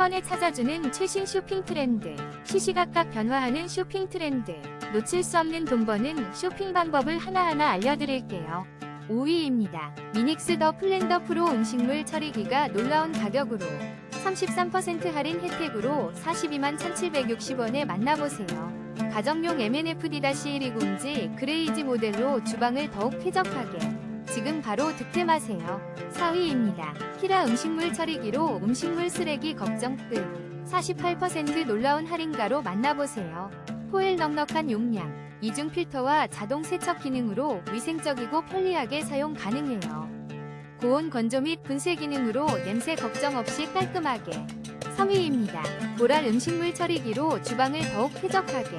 번에 찾아주는 최신 쇼핑 트렌드. 시시각각 변화하는 쇼핑 트렌드. 놓칠 수 없는 돈 버는 쇼핑 방법을 하나하나 알려드릴게요. 5위입니다. 미닉스 더 플랜더 프로 음식물 처리기가 놀라운 가격으로 33% 할인 혜택으로 42만 1760원에 만나보세요. 가정용 MNFD-120지 그레이지 모델로 주방을 더욱 쾌적하게 지금 바로 득템하세요. 4위입니다. 키라 음식물 처리기로 음식물 쓰레기 걱정 끝. 48% 놀라운 할인가로 만나보세요. 포엘 넉넉한 용량, 이중 필터와 자동 세척 기능으로 위생적이고 편리하게 사용 가능해요. 고온 건조 및 분쇄 기능으로 냄새 걱정 없이 깔끔하게. 3위입니다. 보랄 음식물 처리기로 주방을 더욱 쾌적하게.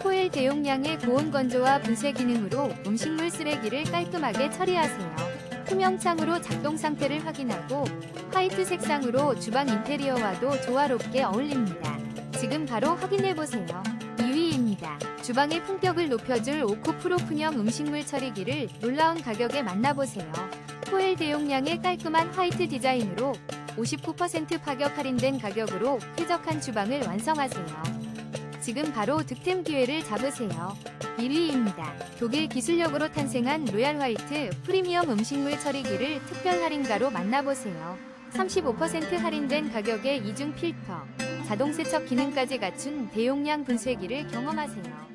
포엘 대용량의 고온 건조와 분쇄 기능으로 음식물 쓰레기를 깔끔하게 처리하세요. 투명 창으로 작동 상태를 확인하고 화이트 색상으로 주방 인테리어와도 조화롭게 어울립니다. 지금 바로 확인해 보세요. 2위입니다. 주방의 품격을 높여줄 오코 프로 풍형 음식물 처리기를 놀라운 가격에 만나보세요. 포엘 대용량의 깔끔한 화이트 디자인으로 59% 파격 할인된 가격으로 쾌적한 주방을 완성하세요. 지금 바로 득템 기회를 잡으세요. 1위입니다. 독일 기술력으로 탄생한 로얄 화이트 프리미엄 음식물 처리기를 특별 할인가로 만나보세요. 35% 할인된 가격에 이중 필터, 자동 세척 기능까지 갖춘 대용량 분쇄기를 경험하세요.